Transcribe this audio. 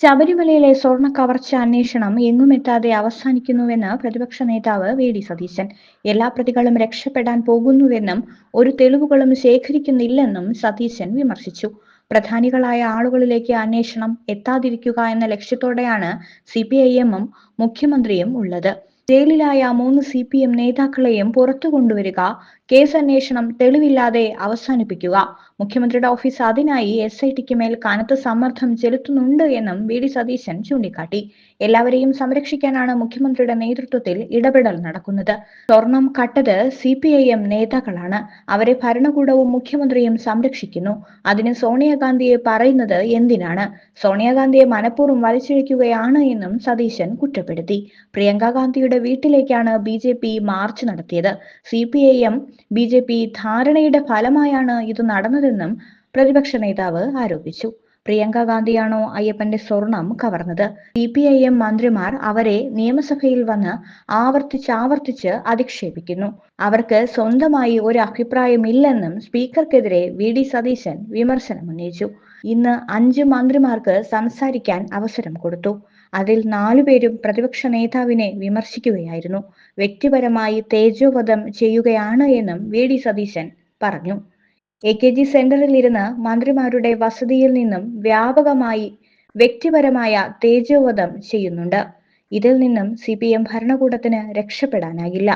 ശബരിമലയിലെ സ്വർണ കവർച്ച അന്വേഷണം എങ്ങുമെത്താതെ അവസാനിക്കുന്നുവെന്ന് പ്രതിപക്ഷ നേതാവ് വി ഡി സതീശൻ. എല്ലാ പ്രതികളും രക്ഷപ്പെടാൻ പോകുന്നുവെന്നും ഒരു തെളിവുകളും ശേഖരിക്കുന്നില്ലെന്നും സതീശൻ വിമർശിച്ചു. പ്രധാനികളായ ആളുകളിലേക്ക് അന്വേഷണം എത്താതിരിക്കുക എന്ന ലക്ഷ്യത്തോടെയാണ് സി പി ഐ എമ്മും മുഖ്യമന്ത്രിയും ഉള്ളത്. ജയിലിലായ മൂന്ന് സി പി എം നേതാക്കളെയും പുറത്തു കൊണ്ടുവരിക കേസ് അന്വേഷണം തെളിവില്ലാതെ അവസാനിപ്പിക്കുക. മുഖ്യമന്ത്രിയുടെ ഓഫീസ് അതിനായി എസ് ഐ ടിക്ക് മേൽ കനത്ത സമ്മർദ്ദം ചെലുത്തുന്നുണ്ട് എന്നും വി. ഡി. സതീശൻ ചൂണ്ടിക്കാട്ടി. എല്ലാവരെയും സംരക്ഷിക്കാനാണ് മുഖ്യമന്ത്രിയുടെ നേതൃത്വത്തിൽ ഇടപെടൽ നടക്കുന്നത്. സ്വർണം കട്ടത് സി പി ഐ എം നേതാക്കളാണ്. അവരെ ഭരണകൂടവും മുഖ്യമന്ത്രിയും സംരക്ഷിക്കുന്നു. അതിന് സോണിയാഗാന്ധിയെ പറയുന്നത് എന്തിനാണ്? സോണിയാഗാന്ധിയെ മനഃപൂർവം വലിച്ചിഴക്കുകയാണ് എന്നും സതീശൻ കുറ്റപ്പെടുത്തി. പ്രിയങ്ക ഗാന്ധിയുടെ വീട്ടിലേക്കാണ് ബി മാർച്ച് നടത്തിയത്. C P I M B ധാരണയുടെ ഫലമായാണ് ഇത് നടന്നതെന്നും പ്രതിപക്ഷ നേതാവ് ആരോപിച്ചു പ്രിയങ്ക ഗാന്ധിയാണോ അയ്യപ്പന്റെ സ്വർണം കവർന്നത്? സി പി ഐ എം മന്ത്രിമാർ അവരെ നിയമസഭയിൽ വന്ന് ആവർത്തിച്ചാവർത്തിച്ച് അധിക്ഷേപിക്കുന്നു. അവർക്ക് സ്വന്തമായി ഒരു അഭിപ്രായമില്ലെന്നും സ്പീക്കർക്കെതിരെ വി ഡി സതീശൻ വിമർശനമുന്നയിച്ചു. ഇന്ന് അഞ്ച് മന്ത്രിമാർക്ക് സംസാരിക്കാൻ അവസരം കൊടുത്തു. അതിൽ നാലുപേരും പ്രതിപക്ഷ നേതാവിനെ വിമർശിക്കുകയായിരുന്നു. വ്യക്തിപരമായി തേജോവധം ചെയ്യുകയാണ് എന്നും വി ഡി സതീശൻ പറഞ്ഞു. എ കെ ജി സെന്ററിൽ ഇരുന്ന് മന്ത്രിമാരുടെ വസതിയിൽ നിന്നും വ്യാപകമായി വ്യക്തിപരമായ തേജോവധം ചെയ്യുന്നുണ്ട്. ഇതിൽ നിന്നും സി പി എം ഭരണകൂടത്തിന് രക്ഷപ്പെടാനാകില്ല.